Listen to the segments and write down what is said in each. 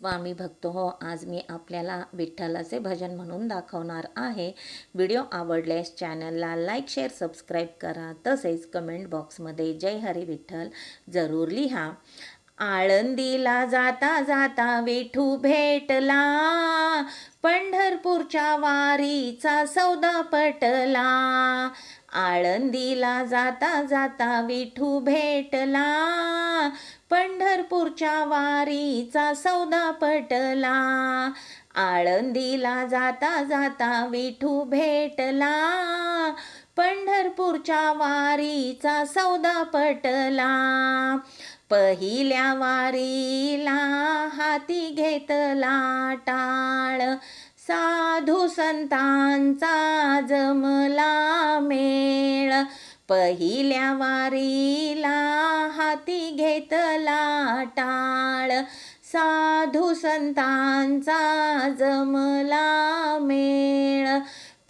स्वामी भक्त हो आज मी आपल्याला विठ्ठलाचे भजन म्हणून दाखवणार आहे. व्हिडिओ आवडल्यास चॅनलला लाईक शेअर सबस्क्राईब करा. तसेच कमेंट बॉक्समध्ये जय हरी विठ्ठल जरूर लिहा. आळंदीला जाता जाता विठू भेटला. पंढरपूरच्या वारीचा सौदा पटला. आळंदीला जाता जाता विठू भेटला. पंढरपूरच्या वारीचा सौदा पटला. आळंदीला जाता जाता विठू भेटला. पंढरपूरच्या वारीचा सौदा पटला. पहिल्या वारीला हाती घेतला टाळ. साधू संतांचा जमला मेळ. पहिल्या वारीला हाती घेतला टाळ. साधू संतांचा जमला मेळ.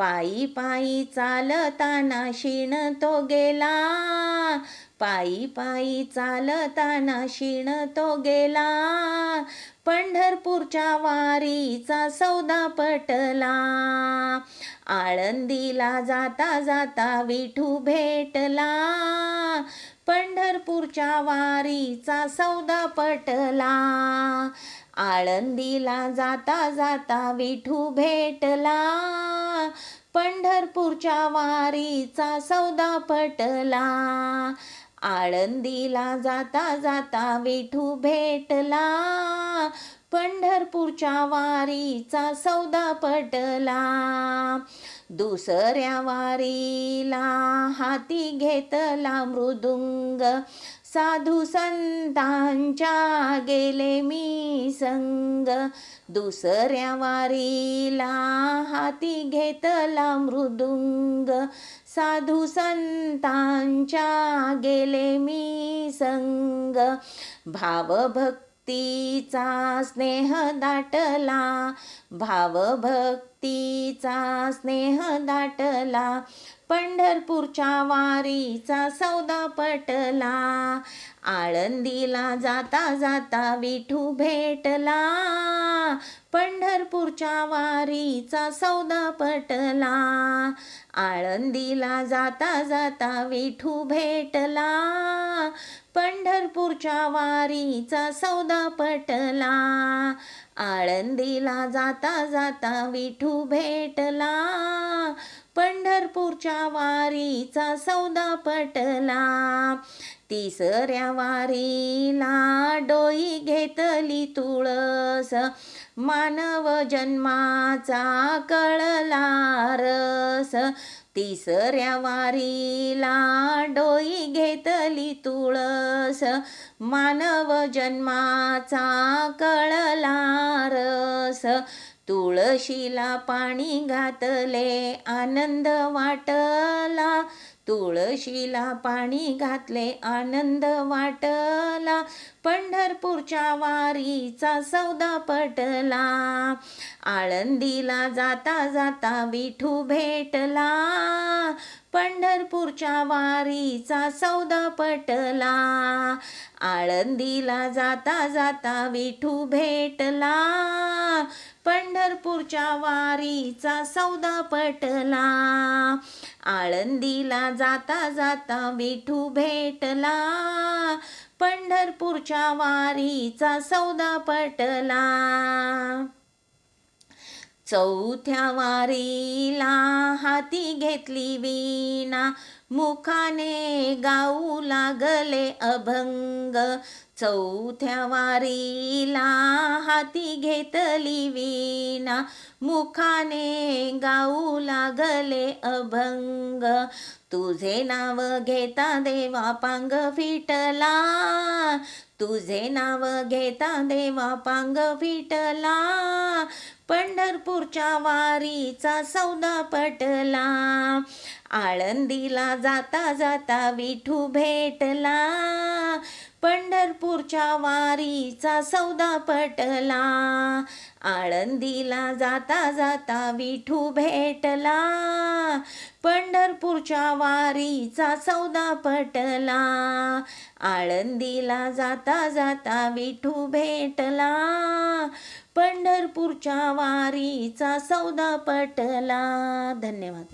पायी पायी चालताना शिण तो गेला. पायी पायी चालताना शिण तो गेला. पंढरपूरच्या वारीचा सौदा पटला. आळंदीला जाता जाता विठू भेटला. पंढरपूरच्या वारीचा सौदा पटला. आळंदीला जाता जाता विठू भेटला. पंढरपूरच्या वारीचा सौदा पटला. आळंदीला जाता जाता विठू भेटला. पंढरपूरच्या वारीचा सौदा पटला. दुसऱ्या वारीला हाती घेतला मृदुंग. साधू संतांच्या गेले मी संग. दुसऱ्या वारीला हाती घेतला मृदुंग. साधू संतांच्या गेले मी संग. भावभक्त भक्तीचा स्नेह दाटला भावभक्तीचा स्नेह दाटला पंढरपूरच्या वारीचा सौदा पटला आळंदीला जाता जाता विठू भेटला पंढरपूरच्या वारीचा सौदा पटला. आळंदीला जाता जाता विठू भेटला. पंढरपूरच्या वारीचा सौदा पटला. आळंदीला जाता जाता विठू भेटला. पंढरपूरच्या वारीचा सौदा पटला. तिसऱ्या वारीला डोई घेतली तुळस. मानव जन्माचा कळला रस. तिसऱ्या वारीला डोई घेतली तुळस. मानव जन्माचा कळला रस. तुळशीला पाणी घातले आनंद वाटला. तुळशीला पाणी घातले आनंद वाटला. पंढरपूरच्या वारीचा सौदा पटला. आळंदीला जाता जाता विठू भेटला. पंढरपूरच्या वारीचा सौदा पटला. आळंदीला जाता जाता विठू भेटला. पंढरपूरच्या वारीचा सौदा पटला. आळंदीला जाता जाता विठू भेटला. पंढरपूरच्या वारीचा सौदा पटला. चौथ्या वारीला हाती घेतली वीणा. मुखाने गाऊ लागले अभंग. चौथ्या वारीला हाती घेतली वीणा. मुखाने गाऊ लागले अभंग. तुझे नाव घेता देवा पांग फिटला. तुझे नाव घेता देवा पांग फिटला. पंढरपूरच्या वारीचा सौदा पटला. आळंदीला जाता जाता विठू भेटला. पंढरपूरच्या वारीचा सौदा पटला. आळंदीला जाता जाता विठू भेटला. पंढरपूरच्या वारीचा सौदा पटला. आळंदीला जाता जाता विठू भेटला. पंढरपूरच्या वारीचा सौदा पटला. धन्यवाद.